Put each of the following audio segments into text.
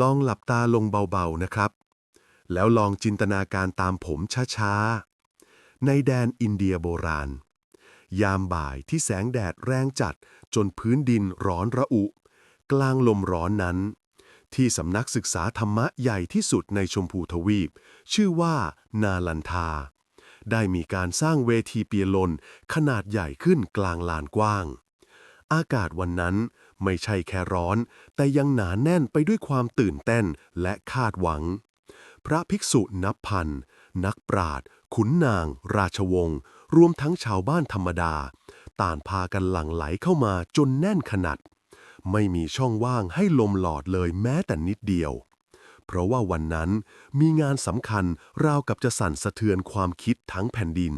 ลองหลับตาลงเบาๆนะครับ แล้วลองจินตนาการตามผมช้าๆ ในแดนอินเดียโบราณ ยามบ่ายที่แสงแดดแรงจัดจนพื้นดินร้อนระอุ กลางลมร้อนนั้น ที่สำนักศึกษาธรรมะใหญ่ที่สุดในชมพูทวีป ชื่อว่านาลันทา ได้มีการสร้างเวทีเปียลนขนาดใหญ่ขึ้นกลางลานกว้าง อากาศวันนั้น ไม่ใช่แค่ร้อน แต่ยังหนาแน่นไปด้วยความตื่นเต้นและคาดหวัง พระภิกษุนับพัน นักปราชญ์ขุนนาง ราชวงศ์รวมทั้งชาวบ้านธรรมดา ต่างพากันหลั่งไหลเข้ามาจนแน่นขนาด ไม่มีช่องว่างให้ลมหลอดเลยแม้แต่นิดเดียว เพราะว่าวันนั้นมีงานสำคัญราวกับจะสั่นสะเทือนความคิดทั้งแผ่นดิน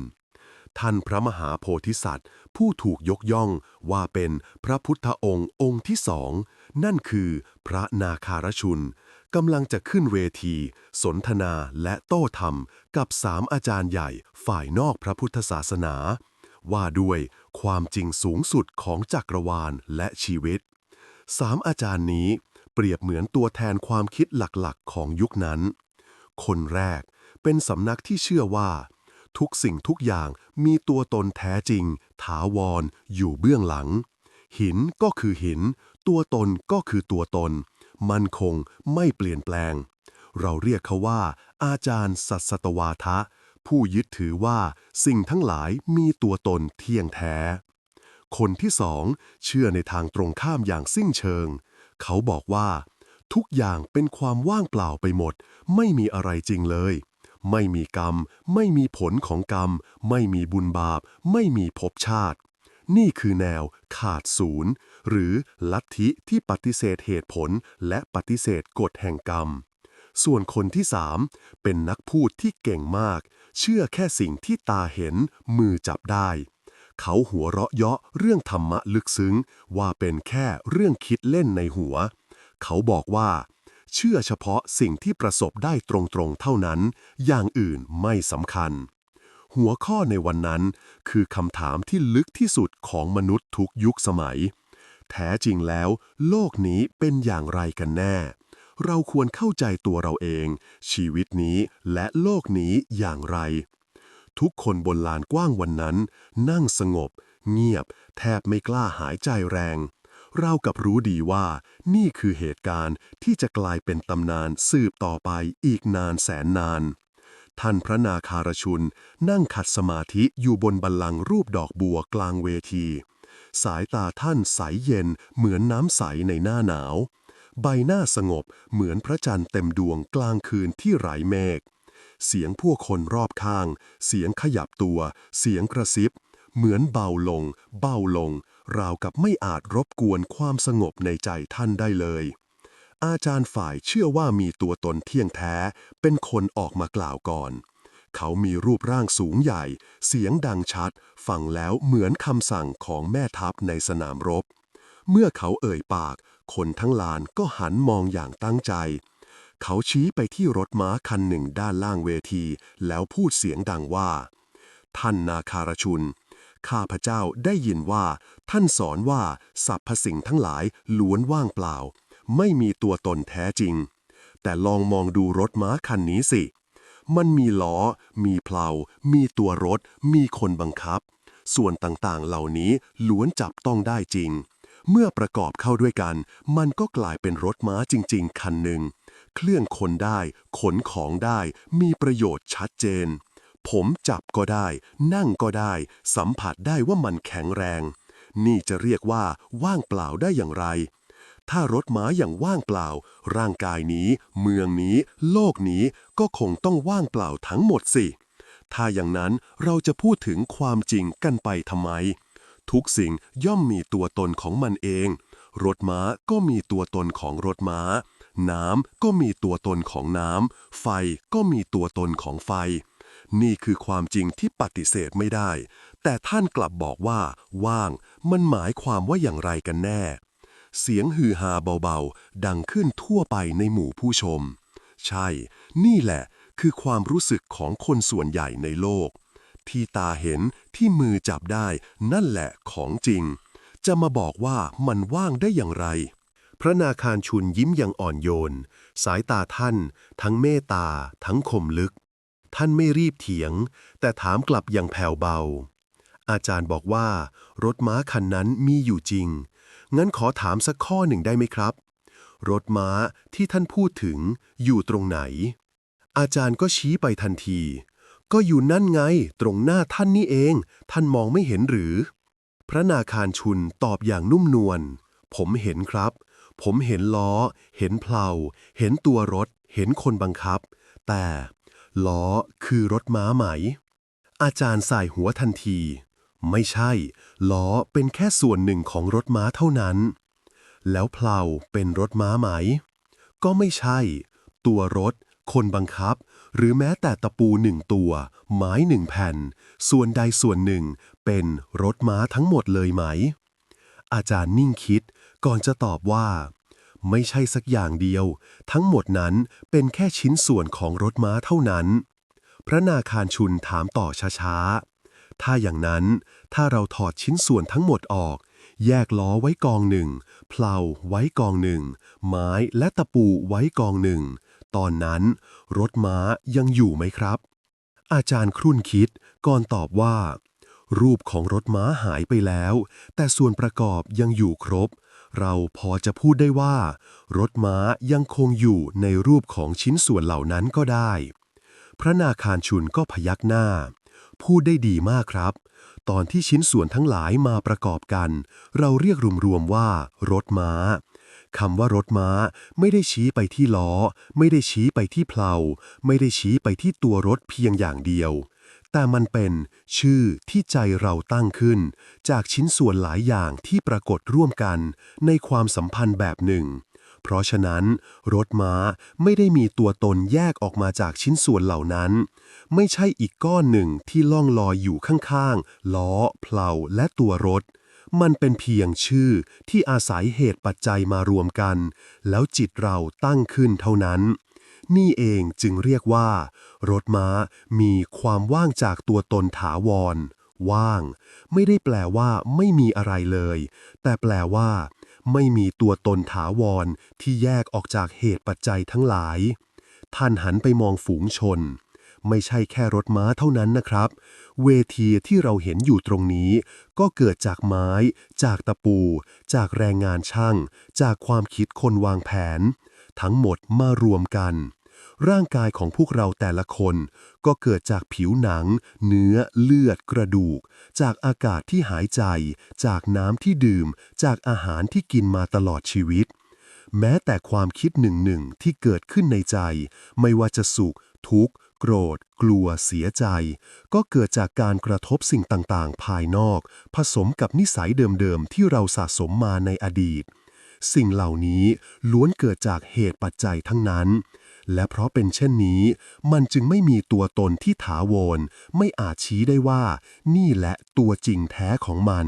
ท่านพระมหาโพธิสัตว์ ผู้ถูกยกย่องว่าเป็นพระพุทธองค์องค์ที่สอง นั่นคือพระนาคารชุนกำลังจะขึ้นเวที สนทนาและโต้ธรรมกับสามอาจารย์ใหญ่ฝ่ายนอกพระพุทธศาสนา ว่าด้วยความจริงสูงสุดของจักรวาลและชีวิตสามอาจารย์นี้เปรียบเหมือนตัวแทนความคิดหลักๆ ของยุคนั้น คนแรกเป็นสำนักที่เชื่อว่า ทุกสิ่งทุกอย่างมีตัวตนแท้จริง ถาวร อยู่เบื้องหลัง หินก็คือหิน ตัวตนก็คือตัวตน มันคงไม่เปลี่ยนแปลง เราเรียกเขาว่า อาจารย์สัสตวาทะ ผู้ยึดถือว่าสิ่งทั้งหลายมีตัวตนเที่ยงแท้ คนที่สองเชื่อในทางตรงข้ามอย่างสิ้นเชิง เขาบอกว่า ทุกอย่างเป็นความว่างเปล่าไปหมด ไม่มีอะไรจริงเลย ไม่มีกรรม ไม่มีผลของกรรม ไม่มีบุญบาป ไม่มีภพชาติ นี่คือแนวขาดศูนย์ หรือลัทธิที่ปฏิเสธเหตุผลและปฏิเสธกฎแห่งกรรม ส่วนคนที่สามเป็นนักพูดที่เก่งมาก เชื่อแค่สิ่งที่ตาเห็นมือจับได้เขาหัวเราะเยาะเรื่องธรรมะลึกซึ้ง ว่าเป็นแค่เรื่องคิดเล่นในหัว เขาบอกว่า เชื่อเฉพาะสิ่งที่ประสบได้ตรงๆเท่านั้น อย่างอื่นไม่สำคัญ หัวข้อในวันนั้นคือคำถามที่ลึกที่สุดของมนุษย์ทุกยุคสมัย แท้จริงแล้ว โลกนี้เป็นอย่างไรกันแน่ เราควรเข้าใจตัวเราเอง ชีวิตนี้และโลกนี้อย่างไร ทุกคนบนลานกว้างวันนั้น นั่งสงบ เงียบ แทบไม่กล้าหายใจแรงเรากับรู้ดีว่า นี่คือเหตุการณ์ที่จะกลายเป็นตำนานสืบต่อไปอีกนานแสนนาน ท่านพระนาคารชุน นั่งขัดสมาธิอยู่บนบัลลังก์รูปดอกบัวกลางเวที สายตาท่านใสเย็นเหมือนน้ำใสในหน้าหนาว ใบหน้าสงบเหมือนพระจันทร์เต็มดวงกลางคืนที่ไร้เมฆเสียงผู้คนรอบข้าง เสียงขยับตัว เสียงกระซิบ เหมือนเบาลง เบาลง ราวกับไม่อาจรบกวนความสงบในใจท่านได้เลย อาจารย์ฝ่ายเชื่อว่ามีตัวตนเที่ยงแท้ เป็นคนออกมากล่าวก่อน เขามีรูปร่างสูงใหญ่ เสียงดังชัด ฟังแล้วเหมือนคำสั่งของแม่ทัพในสนามรบ เมื่อเขาเอ่ยปาก คนทั้งลานก็หันมองอย่างตั้งใจ เขาชี้ไปที่รถม้าคันหนึ่งด้านล่างเวที แล้วพูดเสียงดังว่า ท่านนาคารชุน ข้าพเจ้าได้ยินว่า ท่านสอนว่าสรรพสิ่งทั้งหลายล้วนว่างเปล่า ไม่มีตัวตนแท้จริง แต่ลองมองดูรถม้าคันนี้สิ มันมีล้อ มีเพลา มีตัวรถ มีคนบังคับ ส่วนต่างๆเหล่านี้ล้วนจับต้องได้จริง เมื่อประกอบเข้าด้วยกัน มันก็กลายเป็นรถม้าจริง ๆ คันหนึ่ง เคลื่อนคนได้ ขนของได้ มีประโยชน์ชัดเจน ผมจับก็ได้ นั่งก็ได้ สัมผัสได้ว่ามันแข็งแรง นี่จะเรียกว่าว่างเปล่าได้อย่างไร ถ้ารถม้าอย่างว่างเปล่า ร่างกายนี้ เมืองนี้ โลกนี้ก็คงต้องว่างเปล่าทั้งหมดสิ ถ้าอย่างนั้นเราจะพูดถึงความจริงกันไปทำไม ทุกสิ่งย่อมมีตัวตนของมันเอง รถม้าก็มีตัวตนของรถม้า น้ำก็มีตัวตนของน้ำ ไฟก็มีตัวตนของไฟ นี่คือความจริงที่ปฏิเสธไม่ได้ แต่ท่านกลับบอกว่า ว่าง มันหมายความว่าอย่างไรกันแน่ เสียงฮือฮาเบาๆ ดังขึ้นทั่วไปในหมู่ผู้ชม ใช่ นี่แหละ คือความรู้สึกของคนส่วนใหญ่ในโลก ที่ตาเห็นที่มือจับได้ นั่นแหละของจริง จะมาบอกว่ามันว่างได้อย่างไร พระนาคารชุนยิ้มอย่างอ่อนโยน สายตาท่าน ทั้งเมตตา ทั้งคมลึก ท่านไม่รีบเถียง แต่ถามกลับอย่างแผ่วเบา อาจารย์บอกว่า รถม้าคันนั้นมีอยู่จริง งั้นขอถามสักข้อหนึ่งได้ไหมครับ รถม้าที่ท่านพูดถึงอยู่ตรงไหน อาจารย์ก็ชี้ไปทันที ก็อยู่นั่นไง ตรงหน้าท่านนี่เอง ท่านมองไม่เห็นหรือ พระนาคารชุนตอบอย่างนุ่มนวล ผมเห็นครับ ผมเห็นล้อ เห็นเพลา เห็นตัวรถ เห็นคนบังคับ แต่ ล้อคือรถม้าไหม อาจารย์สายหัวทันที ไม่ใช่ ล้อเป็นแค่ส่วนหนึ่งของรถม้าเท่านั้น แล้วเพลาเป็นรถม้าไหม ก็ไม่ใช่ ตัวรถ คนบังคับ หรือแม้แต่ตะปูหนึ่งตัว ไม้หนึ่งแผ่น ส่วนใดส่วนหนึ่ง เป็นรถม้าทั้งหมดเลยไหม อาจารย์นิ่งคิดก่อนจะตอบว่า ไม่ใช่สักอย่างเดียว ทั้งหมดนั้นเป็นแค่ชิ้นส่วนของรถม้าเท่านั้น พระนาคารชุนถามต่อช้าๆ ถ้าอย่างนั้นถ้าเราถอดชิ้นส่วนทั้งหมดออก แยกล้อไว้กองหนึ่งเพลาไว้กองหนึ่ง ไม้และตะปูไว้กองหนึ่ง ตอนนั้น รถม้ายังอยู่ไหมครับ อาจารย์ครุ่นคิดก่อนตอบว่า รูปของรถม้าหายไปแล้ว แต่ส่วนประกอบยังอยู่ครบ เราพอจะพูดได้ว่า รถม้ายังคงอยู่ในรูปของชิ้นส่วนเหล่านั้นก็ได้ พระนาคารชุนก็พยักหน้า พูดได้ดีมากครับ ตอนที่ชิ้นส่วนทั้งหลายมาประกอบกัน เราเรียกรวมๆว่ารถม้าคำว่ารถม้าไม่ได้ชี้ไปที่ล้อ ไม่ได้ชี้ไปที่เพลาไม่ได้ชี้ไปที่ตัวรถเพียงอย่างเดียว แต่มันเป็นชื่อที่ใจเราตั้งขึ้น จากชิ้นส่วนหลายอย่างที่ปรากฏร่วมกันในความสัมพันธ์แบบหนึ่ง เพราะฉะนั้น รถม้าไม่ได้มีตัวตนแยกออกมาจากชิ้นส่วนเหล่านั้น ไม่ใช่อีกก้อนหนึ่งที่ล่องลอยอยู่ข้างๆ ล้อ เพลาและตัวรถมันเป็นเพียงชื่อที่อาศัยเหตุปัจจัยมารวมกัน แล้วจิตเราตั้งขึ้นเท่านั้น นี่เองจึงเรียกว่า รถม้ามีความว่างจากตัวตนถาวร ว่าง ไม่ได้แปลว่าไม่มีอะไรเลย แต่แปลว่า ไม่มีตัวตนถาวรที่แยกออกจากเหตุปัจจัยทั้งหลาย ท่านหันไปมองฝูงชน ไม่ใช่แค่รถม้าเท่านั้นนะครับ เวทีที่เราเห็นอยู่ตรงนี้ ก็เกิดจากไม้ จากตะปู จากแรงงานช่าง จากความคิดคนวางแผน ทั้งหมดมารวมกัน ร่างกายของพวกเราแต่ละคน ก็เกิดจากผิวหนัง เนื้อ เลือด กระดูก จากอากาศที่หายใจ จากน้ำที่ดื่ม จากอาหารที่กินมาตลอดชีวิต แม้แต่ความคิดหนึ่งหนึ่งที่เกิดขึ้นในใจ ไม่ว่าจะสุข ทุกข์ โกรธ กลัว เสียใจ ก็เกิดจากการกระทบสิ่งต่างๆ ภายนอก ผสมกับนิสัยเดิมๆ ที่เราสะสมมาในอดีต สิ่งเหล่านี้ล้วนเกิดจากเหตุปัจจัยทั้งนั้น และเพราะเป็นเช่นนี้ มันจึงไม่มีตัวตนที่ถาวร ไม่อาจชี้ได้ว่า นี่แหละตัวจริงแท้ของมัน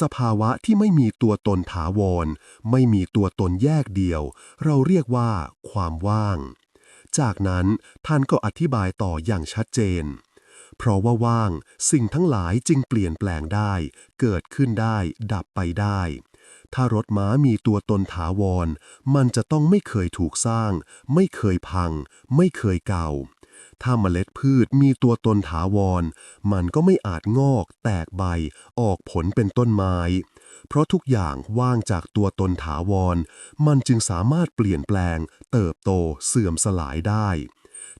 สภาวะที่ไม่มีตัวตนถาวร ไม่มีตัวตนแยกเดียว เราเรียกว่า ความว่าง จากนั้นท่านก็อธิบายต่ออย่างชัดเจน เพราะว่าว่าง สิ่งทั้งหลายจึงเปลี่ยนแปลงได้ เกิดขึ้นได้ ดับไปได้ ถ้ารถม้ามีตัวตนถาวร มันจะต้องไม่เคยถูกสร้าง ไม่เคยพัง ไม่เคยเก่า ถ้าเมล็ดพืชมีตัวตนถาวร มันก็ไม่อาจงอก แตกใบ ออกผลเป็นต้นไม้ เพราะทุกอย่างว่างจากตัวตนถาวร มันจึงสามารถเปลี่ยนแปลง เติบโตเสื่อมสลายได้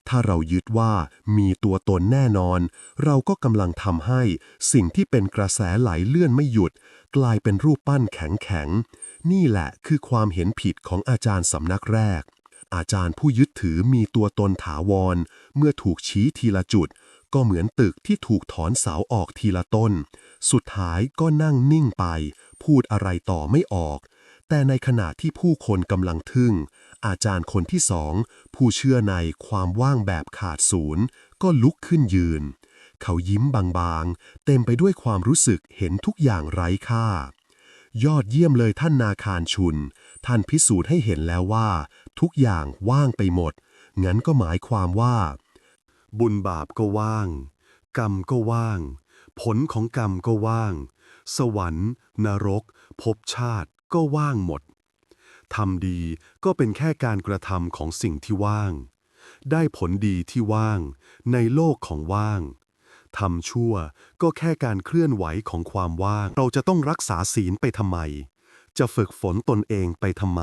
ถ้าเรายึดว่ามีตัวตนแน่นอน เราก็กำลังทำให้สิ่งที่เป็นกระแสไหลเลื่อนไม่หยุด กลายเป็นรูปปั้นแข็งแข็งๆนี่แหละคือความเห็นผิดของอาจารย์สำนักแรก อาจารย์ผู้ยึดถือมีตัวตนถาวร เมื่อถูกชี้ทีละจุด ก็เหมือนตึกที่ถูกถอนเสาออกทีละต้น สุดท้ายก็นั่งนิ่งไป พูดอะไรต่อไม่ออก แต่ในขณะที่ผู้คนกำลังทึ่ง อาจารย์คนที่สองผู้เชื่อในความว่างแบบขาดศูนย์ ก็ลุกขึ้นยืน เขายิ้มบางๆ เต็มไปด้วยความรู้สึกเห็นทุกอย่างไร้ค่า ยอดเยี่ยมเลยท่านนาคารชุน ท่านพิสูจน์ให้เห็นแล้วว่า ทุกอย่างว่างไปหมด งั้นก็หมายความว่า บุญบาปก็ว่าง กรรมก็ว่าง ผลของกรรมก็ว่าง สวรรค์ นรกภพชาติก็ว่างหมด ทำดีก็เป็นแค่การกระทำของสิ่งที่ว่าง ได้ผลดีที่ว่าง ในโลกของว่างทำชั่วก็แค่การเคลื่อนไหวของความว่าง เราจะต้องรักษาศีลไปทำไม จะฝึกฝนตนเองไปทำไม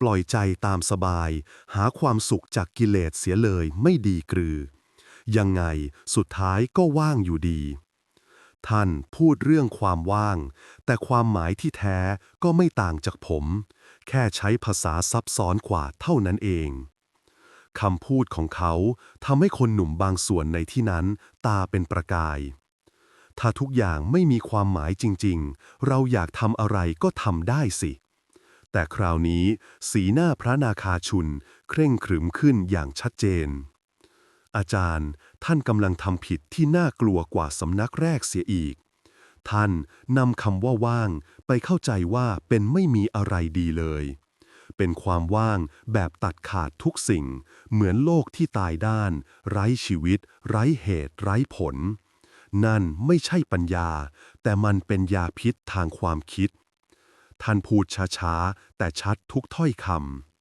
ปล่อยใจตามสบาย หาความสุขจากกิเลสเสียเลยไม่ดีกรือ ยังไงสุดท้ายก็ว่างอยู่ดี ท่านพูดเรื่องความว่าง แต่ความหมายที่แท้ก็ไม่ต่างจากผม แค่ใช้ภาษาซับซ้อนกว่าเท่านั้นเองคำพูดของเขาทำให้คนหนุ่มบางส่วนในที่นั้น ตาเป็นประกาย ถ้าทุกอย่างไม่มีความหมายจริง ๆ เราอยากทำอะไรก็ทำได้สิ แต่คราวนี้สีหน้าพระนาคาชุน เคร่งขรึมขึ้นอย่างชัดเจน อาจารย์ท่านกำลังทำผิดที่น่ากลัวกว่าสำนักแรกเสียอีก ท่านนำคำว่าว่าง ไปเข้าใจว่าเป็นไม่มีอะไรดีเลย เป็นความว่างแบบตัดขาดทุกสิ่ง เหมือนโลกที่ตายด้าน ไร้ชีวิต ไร้เหตุ ไร้ผล นั่นไม่ใช่ปัญญา แต่มันเป็นยาพิษทางความคิด ท่านพูดช้าๆ แต่ชัดทุกถ้อยคำ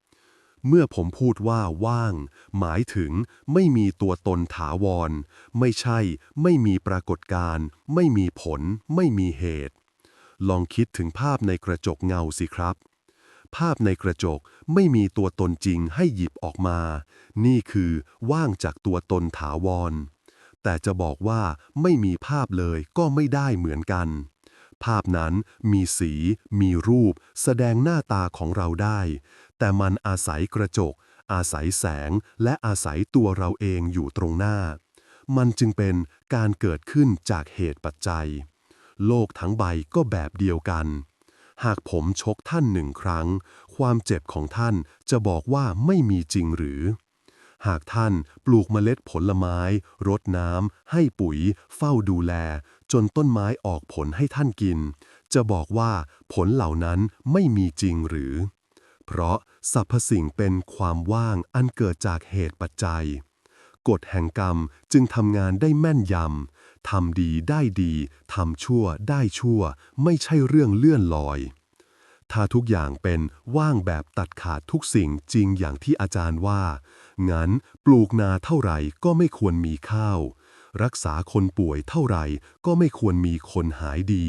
เมื่อผมพูดว่าว่าง หมายถึงไม่มีตัวตนถาวร ไม่ใช่ ไม่มีปรากฏการณ์ไม่มีผล ไม่มีเหตุ ลองคิดถึงภาพในกระจกเงาสิครับ ภาพในกระจกไม่มีตัวตนจริงให้หยิบออกมา นี่คือว่างจากตัวตนถาวร แต่จะบอกว่าไม่มีภาพเลยก็ไม่ได้เหมือนกัน ภาพนั้นมีสี มีรูป แสดงหน้าตาของเราได้ แต่มันอาศัยกระจก อาศัยแสง และอาศัยตัวเราเองอยู่ตรงหน้า มันจึงเป็นการเกิดขึ้นจากเหตุปัจจัย โลกทั้งใบก็แบบเดียวกัน หากผมชกท่านหนึ่งครั้ง ความเจ็บของท่านจะบอกว่าไม่มีจริงหรือ หากท่านปลูกเมล็ดผลไม้ รดน้ำ ให้ปุ๋ย เฝ้าดูแล จนต้นไม้ออกผลให้ท่านกิน จะบอกว่าผลเหล่านั้นไม่มีจริงหรือ เพราะสรรพสิ่งเป็นความว่างอันเกิดจากเหตุปัจจัย กฎแห่งกรรมจึงทำงานได้แม่นยำทำดีได้ดีทำชั่วได้ชั่ว ไม่ใช่เรื่องเลื่อนลอย ถ้าทุกอย่างเป็นว่างแบบตัดขาดทุกสิ่งจริงอย่างที่อาจารย์ว่า งั้นปลูกนาเท่าไหร่ก็ไม่ควรมีข้าว รักษาคนป่วยเท่าไหร่ก็ไม่ควรมีคนหายดี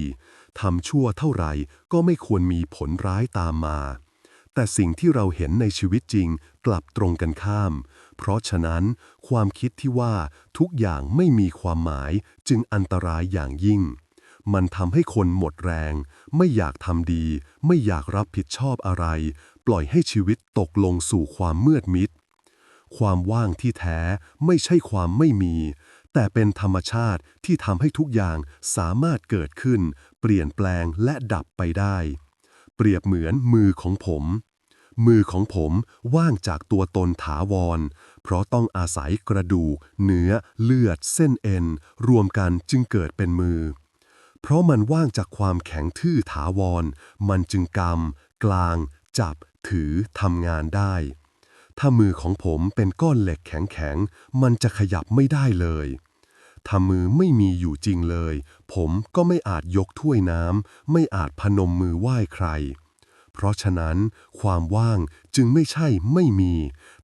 ทำชั่วเท่าไหร่ก็ไม่ควรมีผลร้ายตามมา แต่สิ่งที่เราเห็นในชีวิตจริงกลับตรงกันข้าม เพราะฉะนั้น ความคิดที่ว่าทุกอย่างไม่มีความหมายจึงอันตรายอย่างยิ่ง มันทำให้คนหมดแรง ไม่อยากทำดี ไม่อยากรับผิดชอบอะไร ปล่อยให้ชีวิตตกลงสู่ความมืดมิด ความว่างที่แท้ไม่ใช่ความไม่มี แต่เป็นธรรมชาติที่ทำให้ทุกอย่างสามารถเกิดขึ้น เปลี่ยนแปลงและดับไปได้ เปรียบเหมือนมือของผม มือของผมว่างจากตัวตนถาวร เพราะต้องอาศัยกระดูก เนื้อ เลือด เส้นเอ็น รวมกันจึงเกิดเป็นมือ เพราะมันว่างจากความแข็งทื่อถาวร มันจึงกำ กลาง จับ ถือทำงานได้ ถ้ามือของผมเป็นก้อนเหล็กแข็งๆ มันจะขยับไม่ได้เลย ถ้ามือไม่มีอยู่จริงเลย ผมก็ไม่อาจยกถ้วยน้ำไม่อาจพนมมือไหว้ใคร เพราะฉะนั้น ความว่างจึงไม่ใช่ไม่มี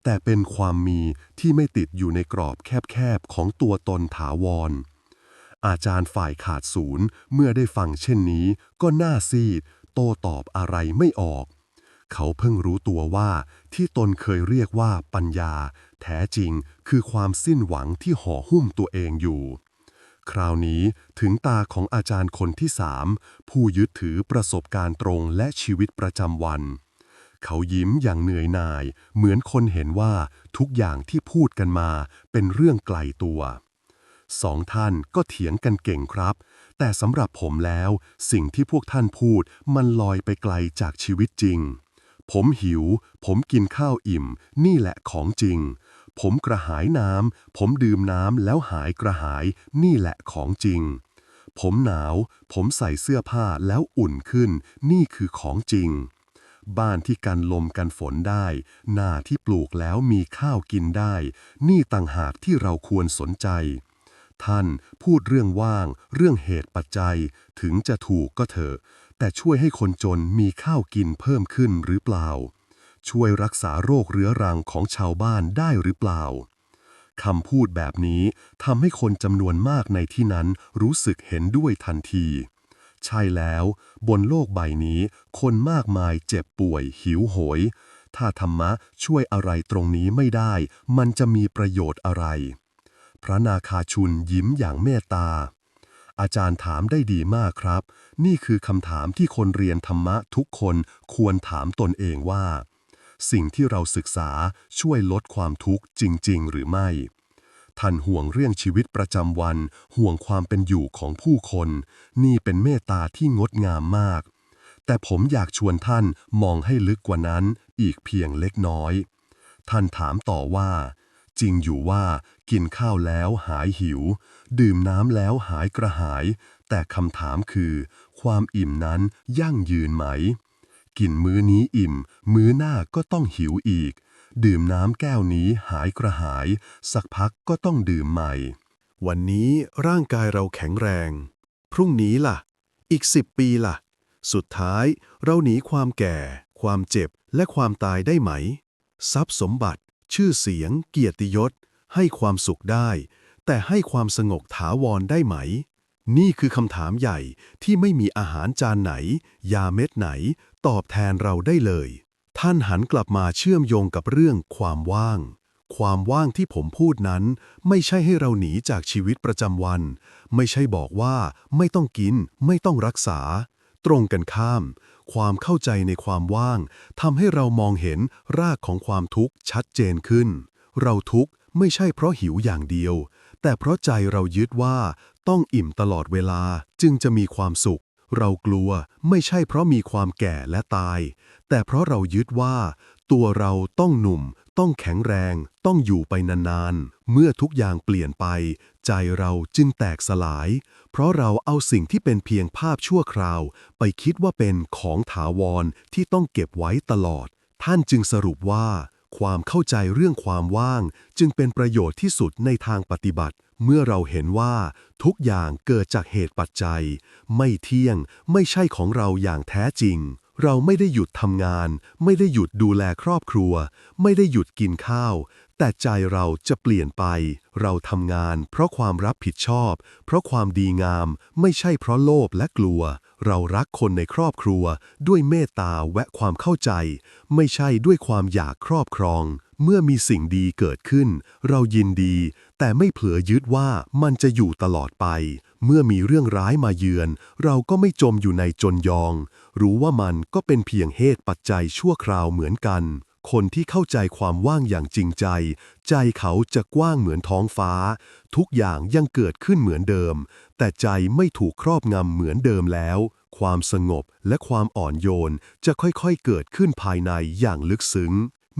แต่เป็นความมีที่ไม่ติดอยู่ในกรอบแคบๆของตัวตนถาวร อาจารย์ฝ่ายขาดศูนย์เมื่อได้ฟังเช่นนี้ ก็หน้าซีด โตตอบอะไรไม่ออก เขาเพิ่งรู้ตัวว่าที่ตนเคยเรียกว่าปัญญา แท้จริงคือความสิ้นหวังที่ห่อหุ้มตัวเองอยู่ คราวนี้ถึงตาของอาจารย์คนที่สามผู้ยึดถือประสบการณ์ตรงและชีวิตประจำวัน เขายิ้มอย่างเหนื่อยหน่าย เหมือนคนเห็นว่าทุกอย่างที่พูดกันมาเป็นเรื่องไกลตัวสองท่านก็เถียงกันเก่งครับ แต่สำหรับผมแล้ว สิ่งที่พวกท่านพูดมันลอยไปไกลจากชีวิตจริง ผมหิว ผมกินข้าวอิ่ม นี่แหละของจริง ผมกระหายน้ำ ผมดื่มน้ำแล้วหายกระหาย นี่แหละของจริง ผมหนาว ผมใส่เสื้อผ้าแล้วอุ่นขึ้น นี่คือของจริง บ้านที่กันลมกันฝนได้ นาที่ปลูกแล้วมีข้าวกินได้ นี่ต่างหากที่เราควรสนใจท่านพูดเรื่องว่าง เรื่องเหตุปัจจัย ถึงจะถูกก็เถอะ แต่ช่วยให้คนจนมีข้าวกินเพิ่มขึ้นหรือเปล่า ช่วยรักษาโรคเรื้อรังของชาวบ้านได้หรือเปล่าคำพูดแบบนี้ทำให้คนจำนวนมากในที่นั้นรู้สึกเห็นด้วยทันที ใช่แล้ว บนโลกใบนี้ คนมากมายเจ็บป่วย หิวโหย ถ้าธรรมะช่วยอะไรตรงนี้ไม่ได้ มันจะมีประโยชน์อะไร พระนาคาชุนยิ้มอย่างเมตตา อาจารย์ถามได้ดีมากครับ นี่คือคำถามที่คนเรียนธรรมะทุกคนควรถามตนเองว่า สิ่งที่เราศึกษาช่วยลดความทุกข์จริง ๆ หรือไม่ ท่านห่วงเรื่องชีวิตประจำวัน ห่วงความเป็นอยู่ของผู้คน นี่เป็นเมตตาที่งดงามมาก แต่ผมอยากชวนท่านมองให้ลึกกว่านั้นอีกเพียงเล็กน้อย ท่านถามต่อว่าจริงอยู่ว่ากินข้าวแล้วหายหิว ดื่มน้ำแล้วหายกระหาย แต่คำถามคือ ความอิ่มนั้นยั่งยืนไหม กินมื้อนี้อิ่ม มื้อหน้าก็ต้องหิวอีก ดื่มน้ำแก้วนี้หายกระหาย สักพักก็ต้องดื่มใหม่ วันนี้ร่างกายเราแข็งแรง พรุ่งนี้ล่ะ อีกสิบปีล่ะ สุดท้ายเราหนีความแก่ ความเจ็บและความตายได้ไหม ทรัพย์สมบัติ ชื่อเสียง เกียรติยศให้ความสุขได้ แต่ให้ความสงบถาวรได้ไหม นี่คือคำถามใหญ่ที่ไม่มีอาหารจานไหน ยาเม็ดไหน ตอบแทนเราได้เลย ท่านหันกลับมาเชื่อมโยงกับเรื่องความว่าง ความว่างที่ผมพูดนั้น ไม่ใช่ให้เราหนีจากชีวิตประจำวัน ไม่ใช่บอกว่า ไม่ต้องกิน ไม่ต้องรักษา ตรงกันข้าม ความเข้าใจในความว่างทำให้เรามองเห็นรากของความทุกข์ชัดเจนขึ้น เราทุกข์ไม่ใช่เพราะหิวอย่างเดียว แต่เพราะใจเรายึดว่าต้องอิ่มตลอดเวลาจึงจะมีความสุข เรากลัวไม่ใช่เพราะมีความแก่และตาย แต่เพราะเรายึดว่า ตัวเราต้องหนุ่ม ต้องแข็งแรง ต้องอยู่ไปนานๆ เมื่อทุกอย่างเปลี่ยนไป ใจเราจึงแตกสลาย เพราะเราเอาสิ่งที่เป็นเพียงภาพชั่วคราว ไปคิดว่าเป็นของถาวรที่ต้องเก็บไว้ตลอด ท่านจึงสรุปว่า ความเข้าใจเรื่องความว่าง จึงเป็นประโยชน์ที่สุดในทางปฏิบัติ เมื่อเราเห็นว่าทุกอย่างเกิดจากเหตุปัจจัย ไม่เที่ยงไม่ใช่ของเราอย่างแท้จริง เราไม่ได้หยุดทำงาน ไม่ได้หยุดดูแลครอบครัว ไม่ได้หยุดกินข้าว แต่ใจเราจะเปลี่ยนไป เราทำงาน เพราะความรับผิดชอบ เพราะความดีงาม ไม่ใช่เพราะโลภและกลัว เรารักคนในครอบครัว ด้วยเมตตาและความเข้าใจ ไม่ใช่ด้วยความอยากครอบครอง เมื่อมีสิ่งดีเกิดขึ้น เรายินดี แต่ไม่เผลอยึดว่ามันจะอยู่ตลอดไป เมื่อมีเรื่องร้ายมาเยือน เราก็ไม่จมอยู่ในจนยอง รู้ว่ามันก็เป็นเพียงเหตุปัจจัยชั่วคราวเหมือนกัน คนที่เข้าใจความว่างอย่างจริงใจ ใจเขาจะกว้างเหมือนท้องฟ้า ทุกอย่างยังเกิดขึ้นเหมือนเดิม แต่ใจไม่ถูกครอบงำเหมือนเดิมแล้ว ความสงบและความอ่อนโยนจะค่อยๆเกิดขึ้นภายในอย่างลึกซึ้ง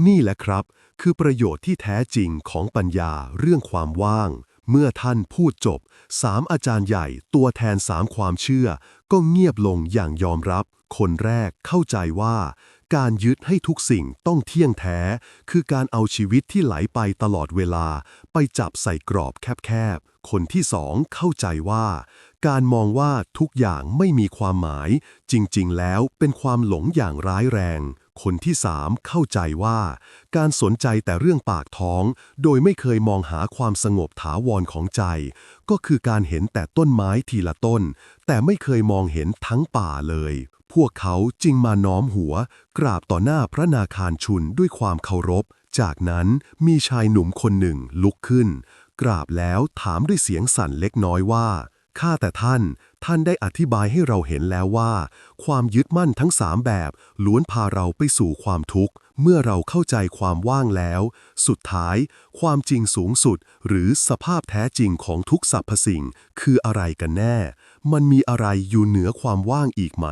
นี่แหละครับ คือประโยชน์ที่แท้จริงของปัญญาเรื่องความว่าง เมื่อท่านพูดจบสามอาจารย์ใหญ่ตัวแทนสามความเชื่อ ก็เงียบลงอย่างยอมรับ คนแรกเข้าใจว่า การยึดให้ทุกสิ่งต้องเที่ยงแท้ คือการเอาชีวิตที่ไหลไปตลอดเวลา ไปจับใส่กรอบแคบๆ คนที่สองเข้าใจว่า การมองว่าทุกอย่างไม่มีความหมาย จริงๆ แล้วเป็นความหลงอย่างร้ายแรง คนที่สามเข้าใจว่า การสนใจแต่เรื่องปากท้อง โดยไม่เคยมองหาความสงบถาวรของใจ ก็คือการเห็นแต่ต้นไม้ทีละต้น แต่ไม่เคยมองเห็นทั้งป่าเลย พวกเขาจึงมาน้อมหัว กราบต่อหน้าพระนาคารชุนด้วยความเคารพ จากนั้นมีชายหนุ่มคนหนึ่งลุกขึ้น กราบแล้วถามด้วยเสียงสั่นเล็กน้อยว่า ข้าแต่ท่าน ท่านได้อธิบายให้เราเห็นแล้วว่า ความยึดมั่นทั้งสามแบบ ล้วนพาเราไปสู่ความทุกข์ เมื่อเราเข้าใจความว่างแล้ว สุดท้าย ความจริงสูงสุด หรือสภาพแท้จริงของทุกสรรพสิ่ง คืออะไรกันแน่ มันมีอะไรอยู่เหนือความว่างอีกไหม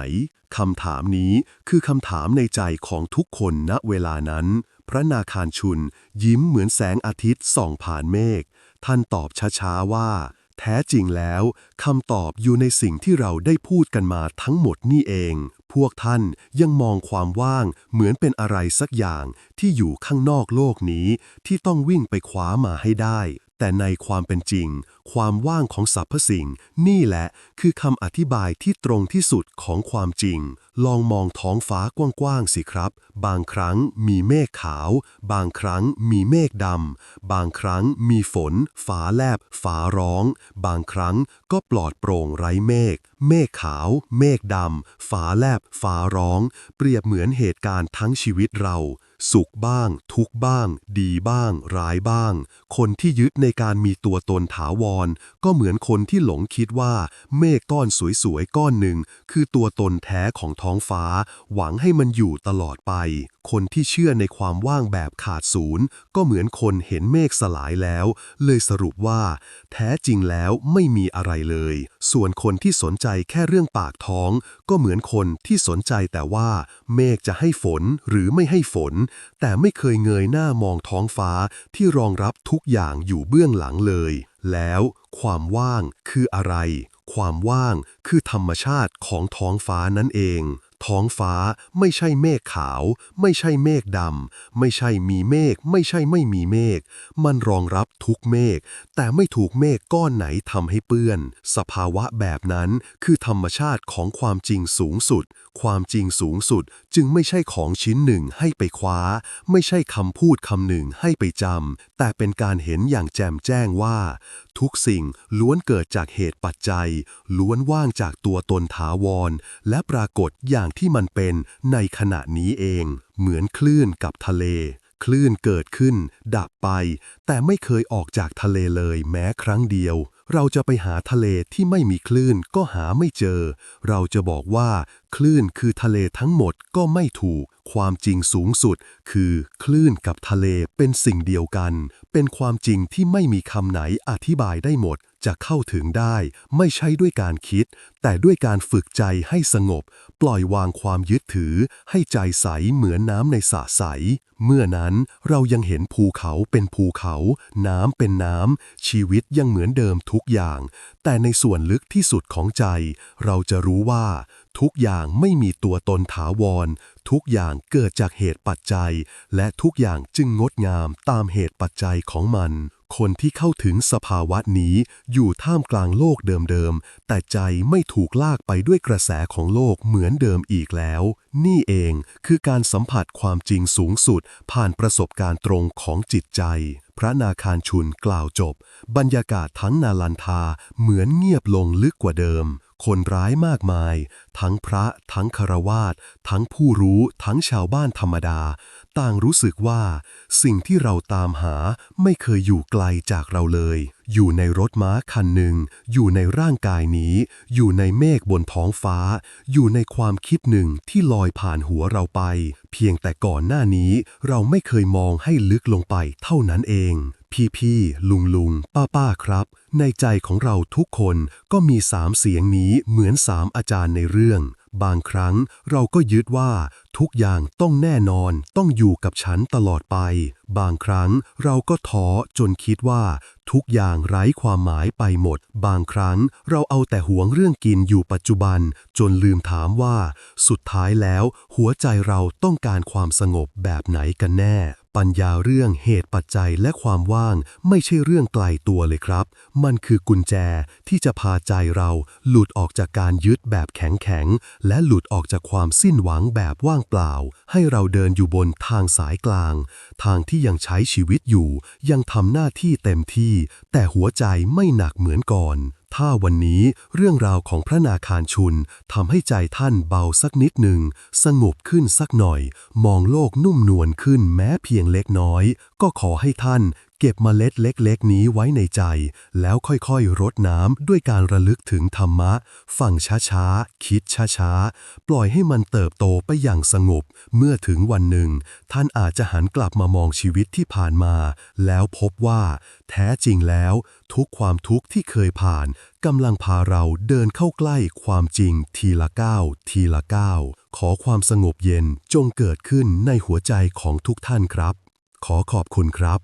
คำถามนี้คือคำถามในใจของทุกคนณเวลานั้น พระนาคารชุน ยิ้มเหมือนแสงอาทิตย์ส่องผ่านเมฆท่านตอบช้าๆว่า แท้จริงแล้วคำตอบอยู่ในสิ่งที่เราได้พูดกันมาทั้งหมดนี่เอง พวกท่านยังมองความว่างเหมือนเป็นอะไรสักอย่างที่อยู่ข้างนอกโลกนี้ ที่ต้องวิ่งไปคว้ามาให้ได้ แต่ในความเป็นจริง ความว่างของสรรพสิ่ง นี่แหละคือคำอธิบายที่ตรงที่สุดของความจริง ลองมองท้องฟ้ากว้างๆสิครับ บางครั้งมีเมฆขาว บางครั้งมีเมฆดำ บางครั้งมีฝน ฟ้าแลบ ฟ้าร้อง บางครั้งก็ปลอดโปร่งไร้เมฆ เมฆขาว เมฆดำ ฟ้าแลบ ฟ้าร้อง เปรียบเหมือนเหตุการณ์ทั้งชีวิตเรา สุขบ้าง ทุกบ้าง ดีบ้าง ร้ายบ้าง คนที่ยึดในการมีตัวตนถาวร ก็เหมือนคนที่หลงคิดว่า เมฆก้อนสวยๆ ก้อนหนึ่ง คือตัวตนแท้ของท้องฟ้า หวังให้มันอยู่ตลอดไป คนที่เชื่อในความว่างแบบขาดศูนย์ ก็เหมือนคนเห็นเมฆสลายแล้ว เลยสรุปว่า แท้จริงแล้วไม่มีอะไรเลย ส่วนคนที่สนใจแค่เรื่องปากท้อง ก็เหมือนคนที่สนใจแต่ว่า เมฆจะให้ฝนหรือไม่ให้ฝน แต่ไม่เคยเงยหน้ามองท้องฟ้าที่รองรับทุกอย่างอยู่เบื้องหลังเลย แล้วความว่างคืออะไร ความว่างคือธรรมชาติของท้องฟ้านั่นเอง ท้องฟ้าไม่ใช่เมฆขาว ไม่ใช่เมฆดำ ไม่ใช่มีเมฆ ไม่ใช่ไม่มีเมฆ มันรองรับทุกเมฆ แต่ไม่ถูกเมฆก้อนไหนทำให้เปื้อน สภาวะแบบนั้นคือธรรมชาติของความจริงสูงสุด ความจริงสูงสุดจึงไม่ใช่ของชิ้นหนึ่งให้ไปคว้า ไม่ใช่คำพูดคำหนึ่งให้ไปจำแต่เป็นการเห็นอย่างแจ่มแจ้งว่า ทุกสิ่งล้วนเกิดจากเหตุปัจจัย ล้วนว่างจากตัวตนถาวร และปรากฏอย่างที่มันเป็นในขณะนี้เอง เหมือนคลื่นกับทะเล คลื่นเกิดขึ้น ดับไป แต่ไม่เคยออกจากทะเลเลยแม้ครั้งเดียว เราจะไปหาทะเลที่ไม่มีคลื่นก็หาไม่เจอ เราจะบอกว่า คลื่นคือทะเลทั้งหมดก็ไม่ถูก ความจริงสูงสุด คือคลื่นกับทะเลเป็นสิ่งเดียวกัน เป็นความจริงที่ไม่มีคำไหนอธิบายได้หมด จะเข้าถึงได้ ไม่ใช่ด้วยการคิด แต่ด้วยการฝึกใจให้สงบ ปล่อยวางความยึดถือ ให้ใจใสเหมือนน้ำในสระใส เมื่อนั้นเรายังเห็นภูเขาเป็นภูเขา น้ำเป็นน้ำ ชีวิตยังเหมือนเดิมทุกอย่าง แต่ในส่วนลึกที่สุดของใจ เราจะรู้ว่า ทุกอย่างไม่มีตัวตนถาวร ทุกอย่างเกิดจากเหตุปัจจัย และทุกอย่างจึงงดงามตามเหตุปัจจัยของมัน คนที่เข้าถึงสภาวะนี้อยู่ท่ามกลางโลกเดิมๆ แต่ใจไม่ถูกลากไปด้วยกระแสของโลกเหมือนเดิมอีกแล้ว นี่เองคือการสัมผัสความจริงสูงสุด ผ่านประสบการณ์ตรงของจิตใจ พระนาคารชุนกล่าวจบ บรรยากาศทั้งนาลันทาเหมือนเงียบลงลึกกว่าเดิม คนร้ายมากมาย ทั้งพระ ทั้งคารวาสทั้งผู้รู้ ทั้งชาวบ้านธรรมดา ต่างรู้สึกว่า สิ่งที่เราตามหาไม่เคยอยู่ไกลจากเราเลย อยู่ในรถม้าคันหนึ่ง อยู่ในร่างกายนี้ อยู่ในเมฆบนท้องฟ้า อยู่ในความคิดหนึ่งที่ลอยผ่านหัวเราไป เพียงแต่ก่อนหน้านี้เราไม่เคยมองให้ลึกลงไปเท่านั้นเอง พี่พี่ลุงลุงป้าป้าครับ ในใจของเราทุกคนก็มีสามเสียงนี้เหมือนสามอาจารย์ในเรื่อง บางครั้งเราก็ยึดว่าทุกอย่างต้องแน่นอน ต้องอยู่กับฉันตลอดไป บางครั้งเราก็ท้อจนคิดว่า ทุกอย่างไร้ความหมายไปหมด บางครั้งเราเอาแต่หวงเรื่องกินอยู่ปัจจุบัน จนลืมถามว่า สุดท้ายแล้วหัวใจเราต้องการความสงบแบบไหนกันแน่ปัญญาเรื่องเหตุปัจจัยและความว่างไม่ใช่เรื่องไกลตัวเลยครับ มันคือกุญแจที่จะพาใจเราหลุดออกจากการยึดแบบแข็งแข็งและหลุดออกจากความสิ้นหวังแบบว่างเปล่า ให้เราเดินอยู่บนทางสายกลาง ทางที่ยังใช้ชีวิตอยู่ ยังทำหน้าที่เต็มที่ แต่หัวใจไม่หนักเหมือนก่อน ถ้าวันนี้เรื่องราวของพระนาคารชุนทำให้ใจท่านเบาสักนิดหนึ่ง สงบขึ้นสักหน่อย มองโลกนุ่มนวลขึ้นแม้เพียงเล็กน้อย ก็ขอให้ท่านเก็บเมล็ดเล็กๆ นี้ไว้ในใจ แล้วค่อยๆ รดน้ำด้วยการระลึกถึงธรรมะ ฟังช้าๆ คิดช้าๆ ปล่อยให้มันเติบโตไปอย่างสงบ เมื่อถึงวันหนึ่ง ท่านอาจจะหันกลับมามองชีวิตที่ผ่านมา แล้วพบว่า แท้จริงแล้ว ทุกความทุกข์ที่เคยผ่านกำลังพาเราเดินเข้าใกล้ความจริงทีละก้าวทีละก้าวขอความสงบเย็นจงเกิดขึ้นในหัวใจของทุกท่านครับ ขอขอบคุณครับ